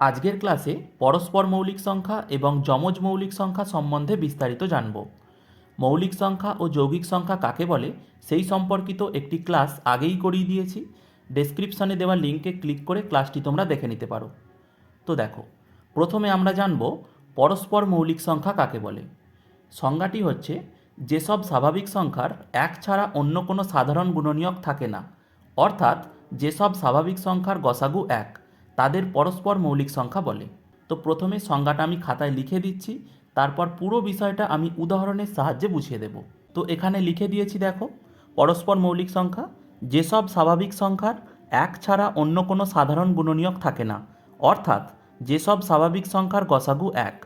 আজকের ক্লাসে পরস্পর মৌলিক সংখ্যা এবং যমজ মৌলিক সংখ্যা সম্বন্ধে বিস্তারিত জানব। মৌলিক সংখ্যা ও যৌগিক সংখ্যা কাকে বলে সেই সম্পর্কিত একটি ক্লাস আগেই করিয়ে দিয়েছি। ডেসক্রিপশনে দেওয়া লিঙ্কে ক্লিক করে ক্লাসটি তোমরা দেখে নিতে পারো। তো দেখো, প্রথমে আমরা জানব পরস্পর মৌলিক সংখ্যা কাকে বলে। সংজ্ঞাটি হচ্ছে, যেসব স্বাভাবিক সংখ্যার এক ছাড়া অন্য কোনো সাধারণ গুণনীয়ক থাকে না, অর্থাৎ যেসব স্বাভাবিক সংখ্যার গসাগু এক। তাদের পরস্পর মৌলিক সংখ্যা বলে। তো প্রথমে সংজ্ঞাটা আমি খাতায় লিখে দিচ্ছি, তারপর পুরো বিষয়টা আমি উদাহরণের সাহায্যে বুঝিয়ে দেব। তো এখানে লিখে দিয়েছি দেখো, পরস্পর মৌলিক সংখ্যা, যেসব স্বাভাবিক সংখ্যার এক ছাড়া অন্য কোনো সাধারণ গুণনীয়ক থাকে না, অর্থাৎ যেসব স্বাভাবিক সংখ্যার গসাগু এক,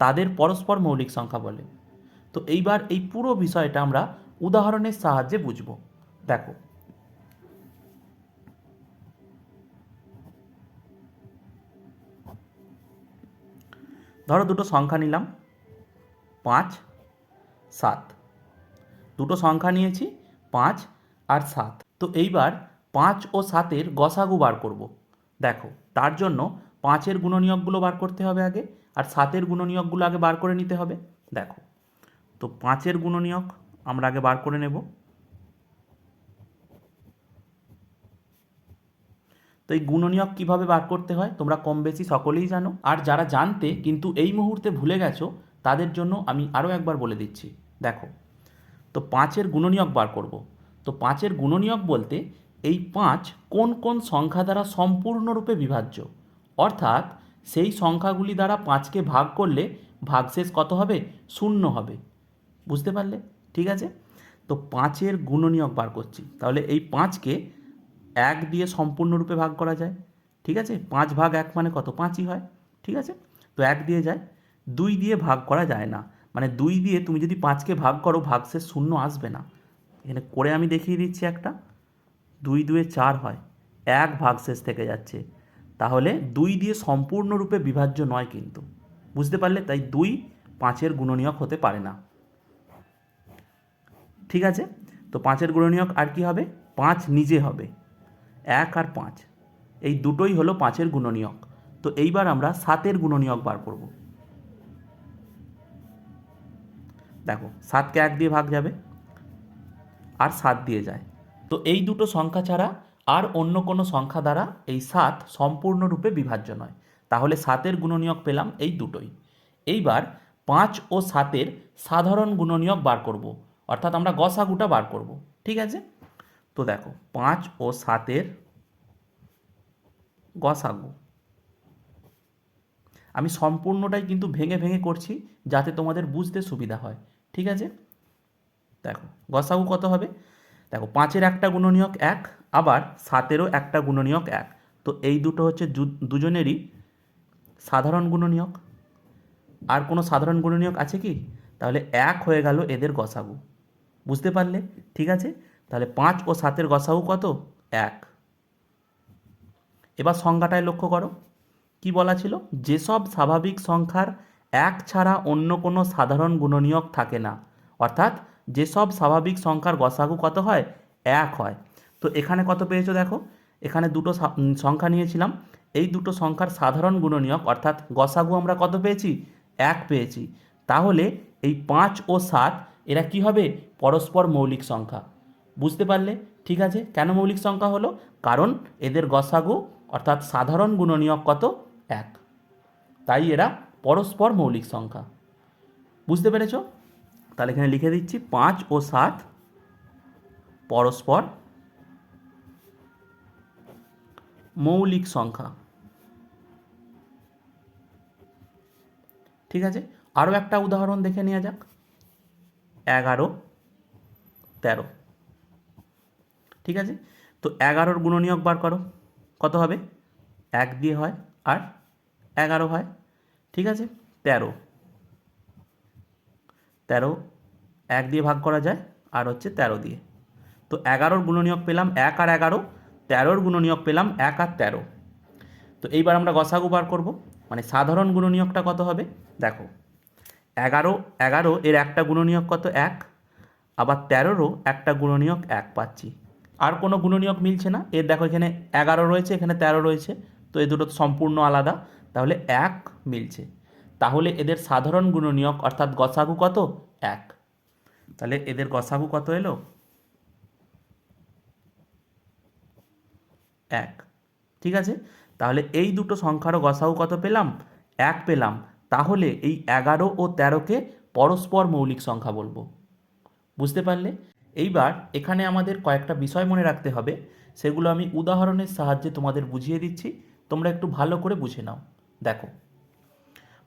তাদের পরস্পর মৌলিক সংখ্যা বলে। তো এইবার এই পুরো বিষয়টা আমরা উদাহরণের সাহায্যে বুঝব। দেখো ধরো দুটো সংখ্যা নিলাম, পাঁচ, সাত। দুটো সংখ্যা নিয়েছি, পাঁচ আর সাত। তো এইবার পাঁচ ও সাতের গসাগু বার করব। দেখো, তার জন্য পাঁচের গুণনীয়কগুলো বার করতে হবে আগে, আর সাতের গুণনীয়কগুলো আগে বার করে নিতে হবে। দেখো, তো পাঁচের গুণনীয়ক আমরা আগে বার করে নেব। তো এই গুণনীয়ক কীভাবে বার করতে হয়? তোমরা কম বেশি সকলেই জানো। আর যারা জানতে কিন্তু এই মুহূর্তে ভুলে গেছো, তাদের জন্য আমি আরও একবার বলে দিচ্ছি। দেখো, তো পাঁচের গুণনীয়ক বার করব। তো পাঁচের গুণনীয়ক বলতে এই পাঁচ কোন কোন সংখ্যা দ্বারা সম্পূর্ণরূপে বিভাজ্য? অর্থাৎ সেই সংখ্যাগুলি দ্বারা পাঁচকে ভাগ করলে ভাগশেষ কত হবে? শূন্য হবে। বুঝতে পারলে? ঠিক আছে? তো পাঁচের গুণনীয়ক বার করছি। তাহলে এই পাঁচকে এক দিয়ে সম্পূর্ণরূপে ভাগ করা যায়, ঠিক আছে? পাঁচ ভাগ এক মানে কত? পাঁচই হয়, ঠিক আছে? তো এক দিয়ে যায়, দুই দিয়ে ভাগ করা যায় না। মানে দুই দিয়ে তুমি যদি পাঁচকে ভাগ করো ভাগ ভাগশেষ শূন্য আসবে না। এখানে করে আমি দেখিয়ে দিচ্ছি একটা। দুই দুয়ে চার হয়, এক ভাগশেষ থেকে যাচ্ছে। তাহলে দুই দিয়ে সম্পূর্ণরূপে বিভাজ্য নয় কিন্তু। বুঝতে পারলে? তাই দুই পাঁচের গুণনীয়ক হতে পারে না। ঠিক আছে? তো পাঁচের গুণনীয়ক আর কি হবে? পাঁচ নিজে হবে। এক আর পাঁচ। এই দুটোই হলো পাঁচের গুণনীয়ক। তো এইবার আমরা সাতের গুণনীয়ক বার করব। দেখো, সাতকে এক দিয়ে ভাগ যাবে আর সাত দিয়ে যায়। তো এই দুটো সংখ্যা ছাড়া আর অন্য কোনো সংখ্যা দ্বারা এই সাত সম্পূর্ণরূপে বিভাজ্য নয়। তাহলে সাতের গুণনীয়ক পেলাম এই দুটোই। এইবার পাঁচ ও সাতের সাধারণ গুণনীয়ক বার করব। অর্থাৎ আমরা গসাগুটা বার করব। ঠিক আছে? তো দেখো, পাঁচ ও সাতের গসাগু। আমি সম্পূর্ণটাই কিন্তু ভেঙে ভেঙে করছি যাতে তোমাদের বুঝতে সুবিধা হয়, ঠিক আছে? দেখো, গসাগু কত হবে? দেখো, পাঁচের একটা গুণনীয়ক এক, আবার সাতেরও একটা গুণনীয়ক এক। তো এই দুটো হচ্ছে দুজনেরই সাধারণ গুণনীয়ক। আর কোনো সাধারণ গুণনীয়ক আছে কি? তাহলে এক হয়ে গেল এদের গসাগু। বুঝতে পারলে? ঠিক আছে? তাহলে পাঁচ ও সাতের গসাগু কত? এক। এবার সংজ্ঞাটায় লক্ষ্য করো। কি বলা ছিল? যেসব স্বাভাবিক সংখ্যার এক ছাড়া অন্য কোনো সাধারণ গুণনীয়ক থাকে না। অর্থাৎ যেসব স্বাভাবিক সংখ্যার গসাগু কত হয়? এক হয়। তো এখানে কত পেয়েছ দেখো? এখানে দুটো সংখ্যা নিয়েছিলাম। এই দুটো সংখ্যার সাধারণ গুণনীয়ক, অর্থাৎ গসাগু আমরা কত পেয়েছি? এক পেয়েছি। তাহলে এই পাঁচ ও সাত, এরা কি হবে? পরস্পর মৌলিক সংখ্যা। বুঝতে পারলে, ঠিক আছে? কেন মৌলিক সংখ্যা হলো? কারণ এদের গসাগু, অর্থাৎ সাধারণ গুণনীয়ক কত? এক। তাই এরা পরস্পর মৌলিক সংখ্যা। বুঝতে পেরেছ? তাহলে এখানে লিখে দিচ্ছি, পাঁচ ও সাত পরস্পর মৌলিক সংখ্যা। ঠিক আছে? আরও একটা উদাহরণ দেখে নেওয়া যাক। এগারো, তেরো। ঠিক আছে? তো এগারোর গুণনীয়ক বার করো। কত হবে? এক দিয়ে হয় আর এগারো হয়। ঠিক আছে? তেরো। তেরো এক দিয়ে ভাগ করা যায় আর হচ্ছে তেরো দিয়ে। তো এগারোর গুণনীয়ক পেলাম এক আর এগারো, তেরোর গুণনীয়ক পেলাম এক আর তেরো। তো এইবার আমরা গসাগু বার করব। মানে সাধারণ গুণনীয়কটা কত হবে? দেখো, এগারো এগারো এর একটা গুণনীয়ক কত? এক। আবার তেরোরও একটা গুণনীয়ক এক পাচ্ছি। আর কোনো গুণনীয়ক মিলছে না। এর দেখো এখানে এগারো রয়েছে, এখানে তেরো রয়েছে, তো এ দুটো সম্পূর্ণ আলাদা, তাহলে এক মিলছে। তাহলে এদের সাধারণ গুণনীয়ক অর্থাৎ গসাগু কত? এক। তাহলে এদের গসাগু কত এলো? এক। ঠিক আছে? তাহলে এই দুটো সংখ্যারও গসাগু কত পেলাম? এক পেলাম। তাহলে এই এগারো ও তেরোকে পরস্পর মৌলিক সংখ্যা বলব। বুঝতে পারলে? এইবার এখানে আমাদের কয়েকটা বিষয় মনে রাখতে হবে, সেগুলো আমি উদাহরণের সাহায্যে তোমাদের বুঝিয়ে দিচ্ছি, তোমরা একটু ভালো করে বুঝে নাও। দেখো,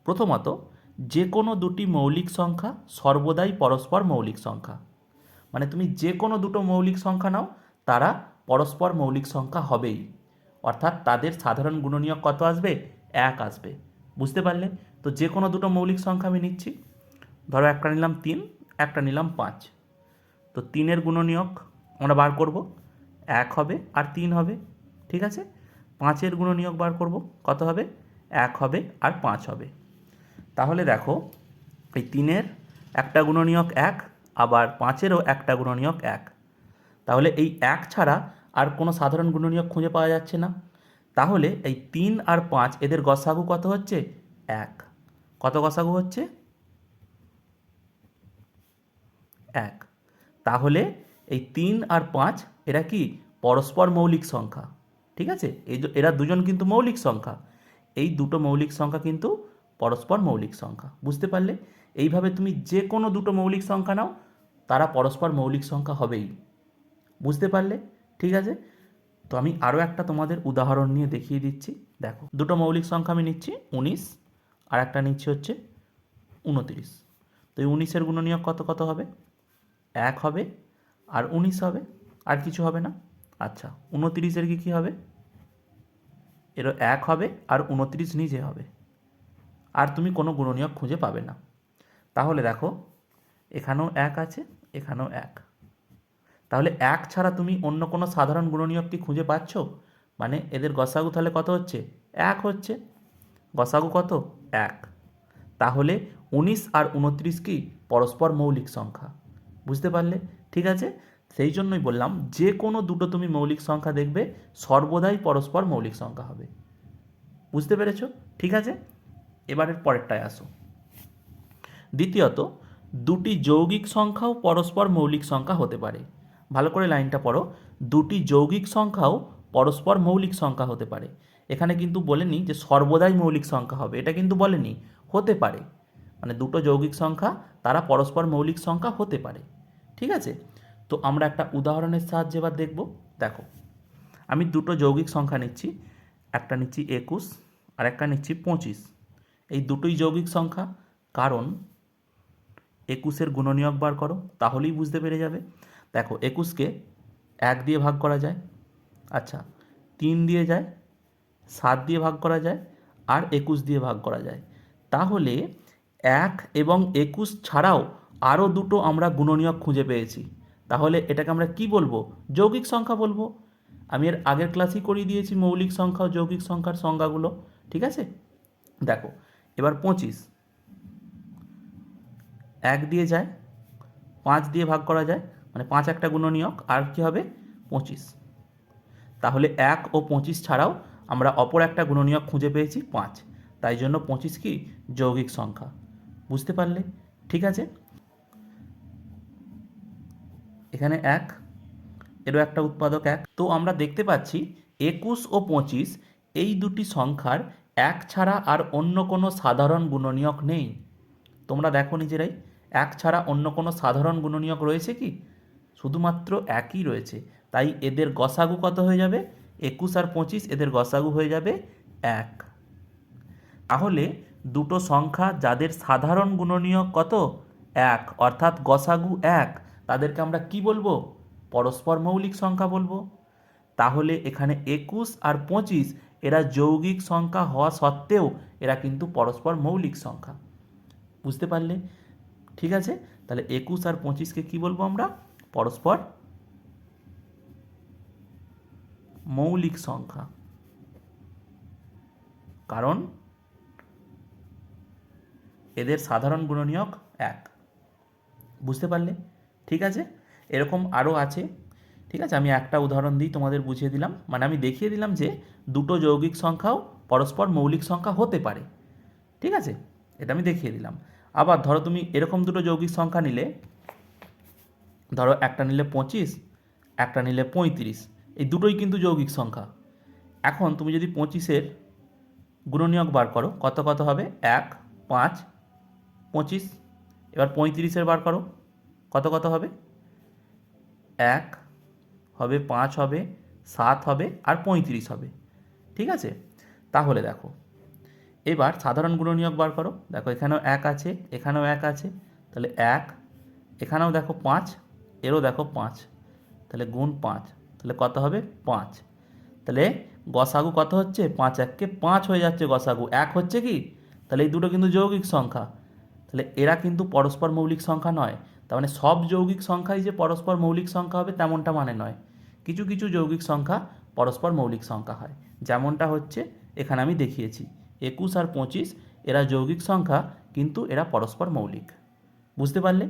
প্রথমত যে কোনো দুটি মৌলিক সংখ্যা সর্বদাই পরস্পর মৌলিক সংখ্যা। মানে তুমি যে কোনো দুটো মৌলিক সংখ্যা নাও, তারা পরস্পর মৌলিক সংখ্যা হবেই। অর্থাৎ তাদের সাধারণ গুণনীয়ক কত আসবে? এক আসবে। বুঝতে পারলে? তো যে কোনো দুটো মৌলিক সংখ্যা আমি নিচ্ছি। ধরো একটা নিলাম তিন, একটা নিলাম পাঁচ। তো তিনের গুণনীয়ক আমরা বার করব, এক হবে আর তিন হবে, ঠিক আছে? পাঁচের গুণনীয়ক বার করব, কত হবে? এক হবে আর পাঁচ হবে। তাহলে দেখো, এই তিনের একটা গুণনীয়ক এক, আবার পাঁচেরও একটা গুণনীয়ক এক। তাহলে এই এক ছাড়া আর কোনো সাধারণ গুণনীয়ক খুঁজে পাওয়া যাচ্ছে না। তাহলে এই তিন আর পাঁচ এদের গসাগু কত হচ্ছে? এক। কত গসাগু হচ্ছে? এক। তাহলে এই তিন আর পাঁচ, এরা কি? পরস্পর মৌলিক সংখ্যা। ঠিক আছে? এই এরা দুজন কিন্তু মৌলিক সংখ্যা। এই দুটো মৌলিক সংখ্যা কিন্তু পরস্পর মৌলিক সংখ্যা। বুঝতে পারলে? এইভাবে তুমি যে কোনো দুটো মৌলিক সংখ্যা নাও, তারা পরস্পর মৌলিক সংখ্যা হবেই। বুঝতে পারলে? ঠিক আছে? তো আমি আরও একটা তোমাদের উদাহরণ নিয়ে দেখিয়ে দিচ্ছি। দেখো, দুটো মৌলিক সংখ্যা আমি নিচ্ছি, উনিশ, আর একটা নিচ্ছি হচ্ছে উনতিরিশ। তো এই উনিশের গুণনীয়ক কত কত হবে? এক হবে, আর উনিশ হবে, আর কিছু হবে না। আচ্ছা উনত্রিশের কি, কী হবে? এর এক হবে, আর উনত্রিশ নিজে হবে। আর তুমি কোনো গুণনীয়ক খুঁজে পাবে না। তাহলে দেখো, এখানেও এক আছে, এখানেও এক। তাহলে এক ছাড়া তুমি অন্য কোনো সাধারণ গুণনীয়ক কি খুঁজে পাচ্ছ? মানে এদের গসাগু তাহলে কত হচ্ছে? এক হচ্ছে। গসাগু কত? এক। তাহলে উনিশ আর উনত্রিশ কি? পরস্পর মৌলিক সংখ্যা। বুঝতে পারলে, ঠিক আছে? সেই জন্যই বললাম, যে কোনো দুটো তুমি মৌলিক সংখ্যা দেখবে, সর্বদাই পরস্পর মৌলিক সংখ্যা হবে। বুঝতে পেরেছ? ঠিক আছে? এবারের পরেরটায় আসো। দ্বিতীয়ত, দুটি যৌগিক সংখ্যাও পরস্পর মৌলিক সংখ্যা হতে পারে। ভালো করে লাইনটা পড়ো। দুটি যৌগিক সংখ্যাও পরস্পর মৌলিক সংখ্যা হতে পারে। এখানে কিন্তু বলেনি যে সর্বদাই মৌলিক সংখ্যা হবে, এটা কিন্তু বলেনি। হতে পারে। মানে দুটো যৌগিক সংখ্যা, তারা পরস্পর মৌলিক সংখ্যা হতে পারে। ঠিক আছে? তো আমরা একটা উদাহরণের সাহায্যে এবার দেখব। দেখো, আমি দুটো যৌগিক সংখ্যা নিচ্ছি। একটা নিচ্ছি একুশ আর একটা নিচ্ছি পঁচিশ। এই দুটোই যৌগিক সংখ্যা, কারণ একুশের গুণনীয়ক বার করো, তাহলেই বুঝতে পেরে যাবে। দেখো, একুশকে এক দিয়ে ভাগ করা যায় আচ্ছা তিন দিয়ে যায়, সাত দিয়ে ভাগ করা যায়, আর একুশ দিয়ে ভাগ করা যায়। তাহলে এক এবং একুশ ছাড়াও আরও দুটো আমরা গুণনীয়ক খুঁজে পেয়েছি। তাহলে এটাকে আমরা কি বলব? যৌগিক সংখ্যা বলব। আমি এর আগের ক্লাসেই করিয়ে দিয়েছি মৌলিক সংখ্যা ও যৌগিক সংখ্যার সংজ্ঞাগুলো, ঠিক আছে? দেখো, এবার পঁচিশ। এক দিয়ে যায়, পাঁচ দিয়ে ভাগ করা যায় মানে পাঁচ একটা গুণনীয়ক, আর কি হবে? পঁচিশ। তাহলে এক ও পঁচিশ ছাড়াও আমরা অপর একটা গুণনীয়ক খুঁজে পেয়েছি পাঁচ। তাই জন্য পঁচিশ কি? যৌগিক সংখ্যা। বুঝতে পারলে? ঠিক আছে? এখানে এক, এরও একটা উৎপাদক এক। তো আমরা দেখতে পাচ্ছি একুশ ও পঁচিশ, এই দুটি সংখ্যার এক ছাড়া আর অন্য কোনো সাধারণ গুণনীয়ক নেই। তোমরা দেখো নিজেরাই, এক ছাড়া অন্য কোনো সাধারণ গুণনীয়ক রয়েছে কি? শুধুমাত্র একই রয়েছে। তাই এদের গসাগু কত হয়ে যাবে? একুশ আর পঁচিশ এদের গসাগু হয়ে যাবে এক। তাহলে দুটো সংখ্যা যাদের সাধারণ গুণনীয়ক কত? এক, অর্থাৎ গসাগু এক। তাদেরকে আমরা কি বলব? পরস্পর মৌলিক সংখ্যা বলব। তাহলে এখানে একুশ আর পঁচিশ, এরা যৌগিক সংখ্যা হওয়া সত্ত্বেও এরা কিন্তু পরস্পর মৌলিক সংখ্যা। বুঝতে পারলে? ঠিক আছে? তাহলে একুশ আর পঁচিশকে কি বলব আমরা? পরস্পর মৌলিক সংখ্যা। কারণ এদের সাধারণ গুণনীয়ক এক। বুঝতে পারলে? ঠিক আছে? এরকম আরও আছে। ঠিক আছে? আমি একটা উদাহরণ দিই, তোমাদের বুঝিয়ে দিলাম। মানে আমি দেখিয়ে দিলাম যে দুটো যৌগিক সংখ্যাও পরস্পর মৌলিক সংখ্যা হতে পারে। ঠিক আছে? এটা আমি দেখিয়ে দিলাম। আবার ধরো তুমি এরকম দুটো যৌগিক সংখ্যা নিলে, ধরো একটা নিলে পঁচিশ, একটা নিলে পঁয়ত্রিশ, এই দুটোই কিন্তু যৌগিক সংখ্যা। এখন তুমি যদি পঁচিশের গুণনীয়ক বার করো, কত কত হবে? এক, পাঁচ, পঁচিশ, এবার পঁয়ত্রিশের বার করো। কত কত হবে? এক হবে, পাঁচ হবে, সাত হবে আর পঁয়ত্রিশ হবে। ঠিক আছে? তাহলে দেখো, এবার সাধারণ গুণনীয়ক বার করো। দেখো, এখানেও এক আছে, এখানেও এক আছে। তাহলে এক, এখানেও দেখো পাঁচ, এরও দেখো পাঁচ। তাহলে গুণ পাঁচ, তাহলে কত হবে? পাঁচ। তাহলে গসাগু কত হচ্ছে? পাঁচ এককে পাঁচ হয়ে যাচ্ছে গসাগু। এক হচ্ছে কি? তাহলে এই দুটো কিন্তু যৌগিক সংখ্যা। তাহলে এরা কিন্তু পরস্পর মৌলিক সংখ্যা নয়। তার মানে সব যৌগিক সংখ্যাই যে পরস্পর মৌলিক সংখ্যা হবে তেমনটা মানে নয়। কিছু কিছু যৌগিক সংখ্যা পরস্পর মৌলিক সংখ্যা হয়। যেমনটা হচ্ছে এখানে আমি দেখিয়েছি, একুশ আর পঁচিশ এরা যৌগিক সংখ্যা কিন্তু এরা পরস্পর মৌলিক। বুঝতে পারলে?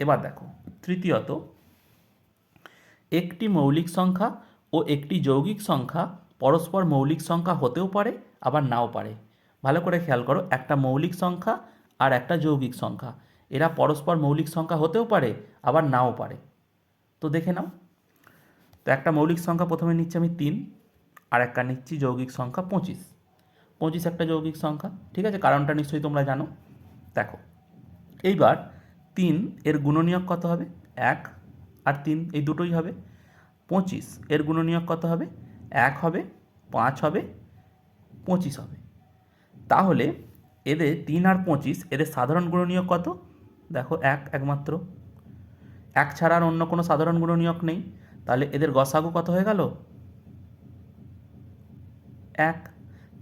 এবার দেখো, তৃতীয়ত, একটি মৌলিক সংখ্যা ও একটি যৌগিক সংখ্যা পরস্পর মৌলিক সংখ্যা হতেও পারে, আবার নাও পারে। ভালো করে খেয়াল করো, একটা মৌলিক সংখ্যা আর একটা যৌগিক সংখ্যা। এরা পরস্পর মৌলিক সংখ্যা হতেও পারে, আবার নাও পারে। তো দেখে নাও। তো একটা মৌলিক সংখ্যা প্রথমে নিচ্ছি আমি তিন, আর একটা নিচ্ছি যৌগিক সংখ্যা পঁচিশ। পঁচিশ একটা যৌগিক সংখ্যা, ঠিক আছে? কারণটা নিশ্চয়ই তোমরা জানো। দেখো, এইবার তিন এর গুণনীয়ক কত হবে? এক, আর তিন এই দুটোই হবে। পঁচিশ এর গুণনীয়ক কত হবে? এক হবে, পাঁচ হবে, পঁচিশ হবে। তাহলে এদের তিন আর পঁচিশ, এদের সাধারণ গুণনীয়ক কত? দেখো এক একমাত্র। এক ছাড়া আর অন্য কোনো সাধারণ গুণনীয়ক নেই। তাহলে এদের গসাগু কত হয়ে গেল? এক।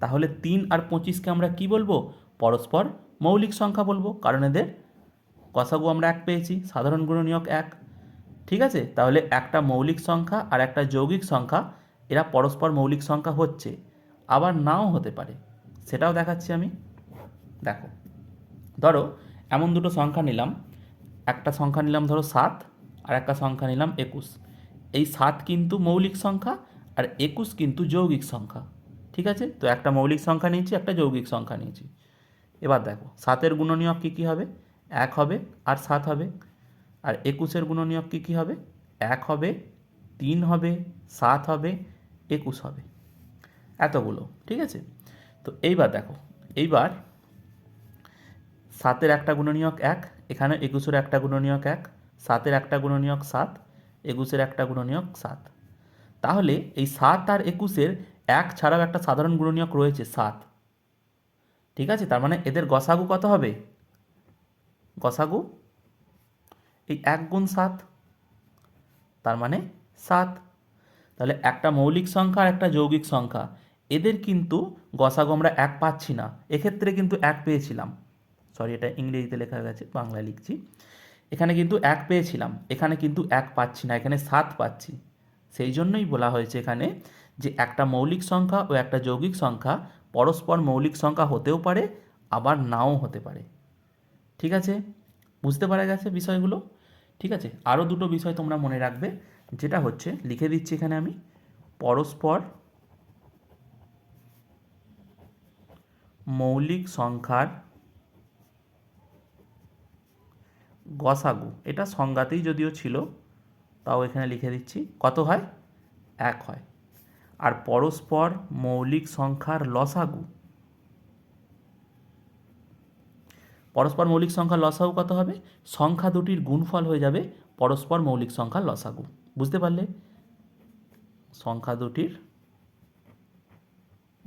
তাহলে তিন আর পঁচিশকে আমরা কি বলব? পরস্পর মৌলিক সংখ্যা বলব, কারণ এদের গসাগু আমরা এক পেয়েছি, সাধারণ গুণনীয়ক এক। ঠিক আছে? তাহলে একটা মৌলিক সংখ্যা আর একটা যৌগিক সংখ্যা, এরা পরস্পর মৌলিক সংখ্যা হচ্ছে, আবার নাও হতে পারে। সেটাও দেখাচ্ছি আমি। দেখো, ধরো এমন দুটো সংখ্যা নিলাম। একটা সংখ্যা নিলাম ধরো সাত, আর একটা সংখ্যা নিলাম একুশ। এই সাত কিন্তু মৌলিক সংখ্যা, আর একুশ কিন্তু যৌগিক সংখ্যা। ঠিক আছে? তো একটা মৌলিক সংখ্যা নিয়েছি, একটা যৌগিক সংখ্যা নিয়েছি। এবার দেখো, সাতের গুণনীয়ক কী কী হবে? এক হবে, আর সাত হবে। আর একুশের গুণনীয়ক কী কী হবে? এক হবে, তিন হবে, সাত হবে, একুশ হবে। এতগুলো, ঠিক আছে? তো এইবার দেখো, এইবার সাতের একটা গুণনীয়ক এক, এখানে একুশের একটা গুণনীয়ক এক, সাতের একটা গুণনীয়ক সাত, একুশের একটা গুণনীয়ক সাত। তাহলে এই সাত আর একুশের এক ছাড়াও একটা সাধারণ গুণনীয়ক রয়েছে সাত। ঠিক আছে? তার মানে এদের গসাগু কত হবে? গসাগু? এই এক গুণ সাত। তার মানে সাত। তাহলে একটা মৌলিক সংখ্যা আর একটা যৌগিক সংখ্যা। এদের কিন্তু গসাগু আমরা এক পাচ্ছি না। এক্ষেত্রে কিন্তু এক পেয়েছিলাম। সরি এটা ইংরেজিতে লেখা গেছে, বাংলায় লিখছি। এখানে কিন্তু এক পেয়েছিলাম, এখানে কিন্তু এক পাচ্ছি না, এখানে সাত পাচ্ছি। সেই জন্যই বলা হয়েছে এখানে যে একটা মৌলিক সংখ্যা ও একটা যৌগিক সংখ্যা পরস্পর মৌলিক সংখ্যা হতেও পারে, আবার নাও হতে পারে। ঠিক আছে? বুঝতে পারা গেছে বিষয়গুলো? ঠিক আছে? আরও দুটো বিষয় তোমরা মনে রাখবে, যেটা হচ্ছে, লিখে দিচ্ছি এখানে আমি, পরস্পর মৌলিক সংখ্যার গসাগু। এটা সংজ্ঞাতেই যদিও ছিল, তাও এখানে লিখে দিচ্ছি। কত হয়? এক হয়। আর পরস্পর মৌলিক সংখ্যার লসাগু। পরস্পর মৌলিক সংখ্যার লসাগু কত হবে? সংখ্যা দুটির গুণফল হয়ে যাবে পরস্পর মৌলিক সংখ্যার লসাগু। বুঝতে পারলে? সংখ্যা দুটির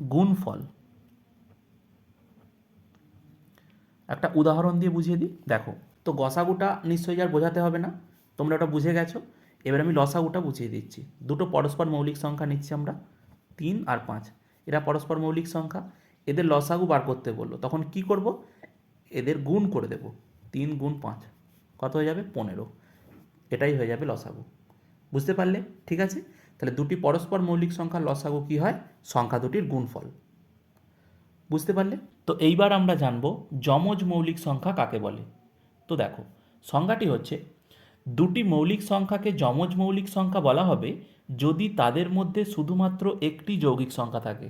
গুণফল। একটা উদাহরণ দিয়ে বুঝিয়ে দিই। দেখো তো গসাগুটা নিশ্চয়ই আর বোঝাতে হবে না, তোমরা ওটা বুঝে গেছো। এবার আমি লসাগুটা বুঝিয়ে দিচ্ছি। দুটো পরস্পর মৌলিক সংখ্যা নিচ্ছি আমরা, তিন আর পাঁচ। এরা পরস্পর মৌলিক সংখ্যা, এদের লসাগু বার করতে বলল। তখন কি করব? এদের গুণ করে দেব, তিন গুণ পাঁচ। কত হয়ে যাবে? পনেরো। এটাই হয়ে যাবে লসাগু। বুঝতে পারলে? ঠিক আছে? তাহলে দুটি পরস্পর মৌলিক সংখ্যার লসাগু কী হয়? সংখ্যা দুটির গুণফল। বুঝতে পারলে? তো এইবার আমরা জানব যমজ মৌলিক সংখ্যা কাকে বলে? তো দেখো, সংজ্ঞাটি হচ্ছে, দুটি মৌলিক সংখ্যাকে যমজ মৌলিক সংখ্যা বলা হবে যদি তাদের মধ্যে শুধুমাত্র একটি যৌগিক সংখ্যা থাকে।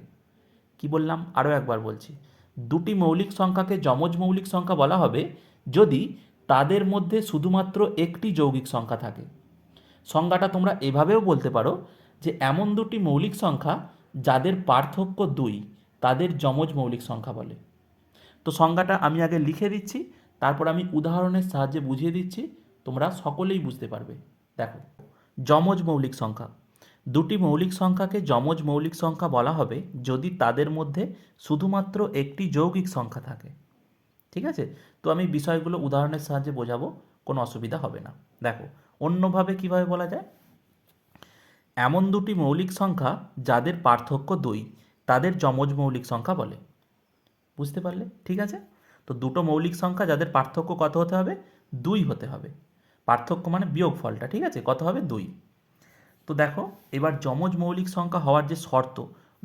কি বললাম? আরও একবার বলছি, দুটি মৌলিক সংখ্যাকে যমজ মৌলিক সংখ্যা বলা হবে যদি তাদের মধ্যে শুধুমাত্র একটি যৌগিক সংখ্যা থাকে। সংজ্ঞাটা তোমরা এভাবেও বলতে পারো যে এমন দুটি মৌলিক সংখ্যা যাদের পার্থক্য দুই, তাদের যমজ মৌলিক সংখ্যা বলে। তো সংজ্ঞাটা আমি আগে লিখে দিচ্ছি তারপর আমি উদাহরণের সাহায্যে বুঝিয়ে দিচ্ছি, তোমরা সকলেই বুঝতে পারবে। দেখো, যমজ মৌলিক সংখ্যা। দুটি মৌলিক সংখ্যাকে যমজ মৌলিক সংখ্যা বলা হবে যদি তাদের মধ্যে শুধুমাত্র একটি যৌগিক সংখ্যা থাকে। ঠিক আছে? তো আমি বিষয়গুলো উদাহরণের সাহায্যে বোঝাবো, কোনো অসুবিধা হবে না। দেখো, অন্যভাবে কীভাবে বলা যায়? এমন দুটি মৌলিক সংখ্যা যাদের পার্থক্য দুই, তাদের যমজ মৌলিক সংখ্যা বলে। বুঝতে পারলে? ঠিক আছে? তো দুটো মৌলিক সংখ্যা যাদের পার্থক্য কত হতে হবে? দুই হতে হবে। পার্থক্য মানে বিয়োগ ফলটা, ঠিক আছে? কত হবে? দুই। তো দেখো, এবার যমজ মৌলিক সংখ্যা হওয়ার যে শর্ত,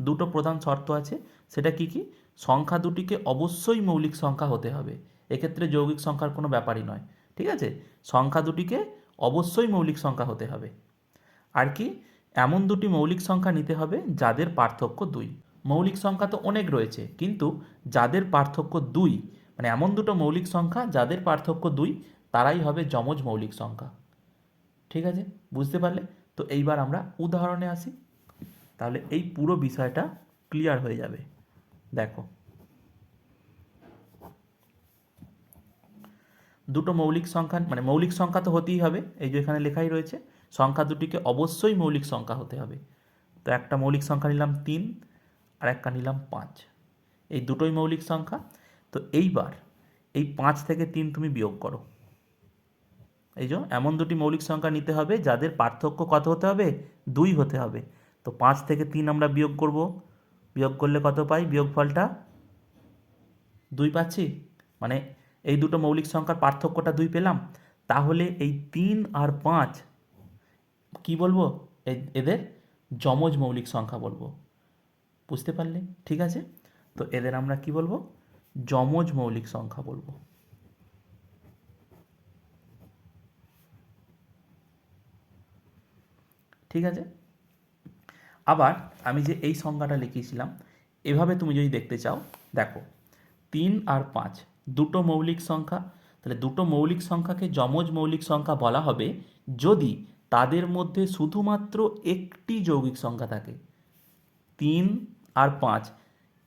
দুটো প্রধান শর্ত আছে, সেটা কি কি? সংখ্যা দুটিকে অবশ্যই মৌলিক সংখ্যা হতে হবে। এক্ষেত্রে যৌগিক সংখ্যার কোনো ব্যাপারই নয়, ঠিক আছে? সংখ্যা দুটিকে অবশ্যই মৌলিক সংখ্যা হতে হবে। আর কি? এমন দুটি মৌলিক সংখ্যা নিতে হবে যাদের পার্থক্য দুই। মৌলিক সংখ্যা তো অনেক রয়েছে, কিন্তু যাদের পার্থক্য দুই মানে এমন দুটো মৌলিক সংখ্যা যাদের পার্থক্য দুই, তারাই হবে যমজ মৌলিক সংখ্যা। ঠিক আছে? বুঝতে পারলে? তো এইবার আমরা উদাহরণে আসি। তাহলে এই পুরো বিষয়টা ক্লিয়ার হয়ে যাবে। দেখো। দুটো মৌলিক সংখ্যা মানে মৌলিক সংখ্যা তো হতেই হবে, এই যে এখানে লেখাই রয়েছে। সংখ্যা দুটিকে অবশ্যই মৌলিক সংখ্যা হতে হবে। তো একটা মৌলিক সংখ্যা নিলাম তিন আর একটা নিলাম পাঁচ। এই দুটোই মৌলিক সংখ্যা। তো এইবার এই পাঁচ থেকে তিন তুমি বিয়োগ করো। এই যে এমন দুটি মৌলিক সংখ্যা নিতে হবে যাদের পার্থক্য কত হতে হবে? দুই হতে হবে। তো পাঁচ থেকে তিন আমরা বিয়োগ করব। বিয়োগ করলে কত পাই? বিয়োগফলটা দুই পাচ্ছি? মানে এই দুটো মৌলিক সংখ্যার পার্থক্যটা দুই পেলাম। তাহলে এই তিন আর পাঁচ কি বলব? এদের যমজ মৌলিক সংখ্যা বলব। বুঝতে পারলে? ঠিক আছে? তো এদের আমরা কি বলব? যমজ মৌলিক সংখ্যা বলব। ঠিক আছে? আবার আমি যে এই সংখ্যাটা লিখিয়েছিলাম, এভাবে তুমি যদি দেখতে চাও, দেখো, তিন আর পাঁচ, দুটো মৌলিক সংখ্যা, তাহলে দুটো মৌলিক সংখ্যাকে যমজ মৌলিক সংখ্যা বলা হবে যদি তাদের মধ্যে শুধুমাত্র একটি যৌগিক সংখ্যা থাকে। তিন আর পাঁচ,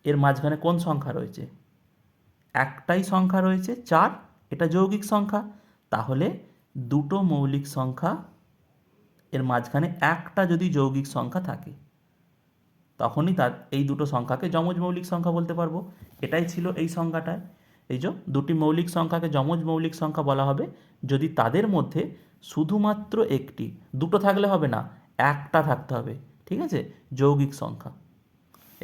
এর মাঝখানে কোন সংখ্যা রয়েছে? একটাই সংখ্যা রয়েছে, চার, এটা যৌগিক সংখ্যা। তাহলে দুটো মৌলিক সংখ্যা, এর মাঝখানে একটা যদি যৌগিক সংখ্যা থাকে, তখনই তার এই দুটো সংখ্যাকে যমজ মৌলিক সংখ্যা বলতে পারব। এটাই ছিল এই সংখ্যাটায়। এই যে দুটি মৌলিক সংখ্যাকে যমজ মৌলিক সংখ্যা বলা হবে, যদি তাদের মধ্যে শুধুমাত্র একটি, দুটো থাকলে হবে না, একটা থাকতে হবে, ঠিক আছে? যৌগিক সংখ্যা।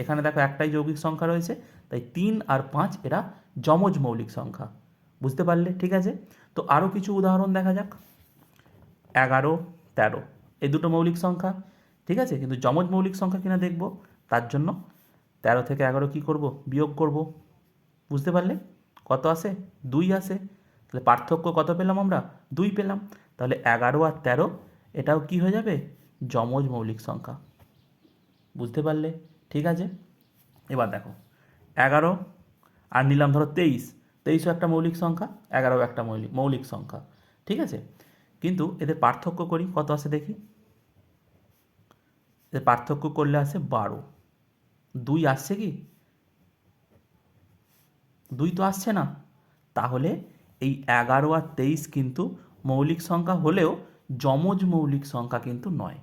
এখানে দেখো একটাই যৌগিক সংখ্যা রয়েছে, তাই তিন আর পাঁচ এরা যমজ মৌলিক সংখ্যা। বুঝতে পারলে? ঠিক আছে? তো আরও কিছু উদাহরণ দেখা যাক। এগারো, তেরো। এই দুটো মৌলিক সংখ্যা। ঠিক আছে? কিন্তু যমজ মৌলিক সংখ্যা কিনা দেখব। তার জন্য তেরো থেকে এগারো কী করব? বিয়োগ করব। বুঝতে পারলে? কত আসে? দুই আসে। তাহলে পার্থক্য কত পেলাম আমরা? দুই পেলাম। তাহলে এগারো আর তেরো, এটাও কি হয়ে যাবে? যমজ মৌলিক সংখ্যা। বুঝতে পারলে? ঠিক আছে? এবার দেখো। এগারো আর নিলাম ধরো তেইশ। তেইশও একটা মৌলিক সংখ্যা এগারো একটা মৌলিক মৌলিক সংখ্যা, ঠিক আছে? কিন্তু এদের পার্থক্য করি, কত আসে দেখি? এদের পার্থক্য করলে আসে বারো। দুই আসছে কি? দুই তো আসছে না। তাহলে এই এগারো আর তেইশ কিন্তু মৌলিক সংখ্যা হলেও যমজ মৌলিক সংখ্যা কিন্তু নয়।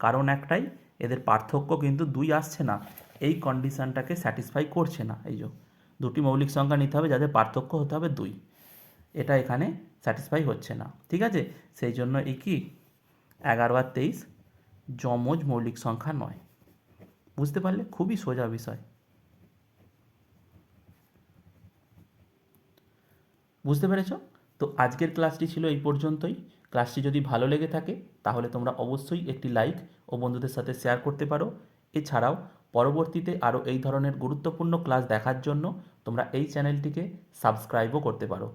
কারণ একটাই, এদের পার্থক্য কিন্তু দুই আসছে না। এই কন্ডিশনটাকে স্যাটিসফাই করছে না, এই যে। দুটি মৌলিক সংখ্যা নিতে হবে, যাদের পার্থক্য হতে হবে দুই। এটা এখানে স্যাটিসফাই হচ্ছে না, ঠিক আছে? সেই জন্য এই কি? এগারো আর তেইশ যমজ মৌলিক সংখ্যা নয়। বুঝতে পারলে? খুবই সোজা বিষয়। বুঝতে পেরেছ? তো আজকের ক্লাসটি ছিল এই পর্যন্তই। ক্লাসটি যদি ভালো লেগে থাকে, তাহলে তোমরা অবশ্যই একটি লাইক ও বন্ধুদের সাথে শেয়ার করতে পারো। এছাড়াও পরবর্তীতে আরও এই ধরনের গুরুত্বপূর্ণ ক্লাস দেখার জন্য তোমরা এই চ্যানেলটিকে সাবস্ক্রাইবও করতে পারো।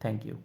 Thank you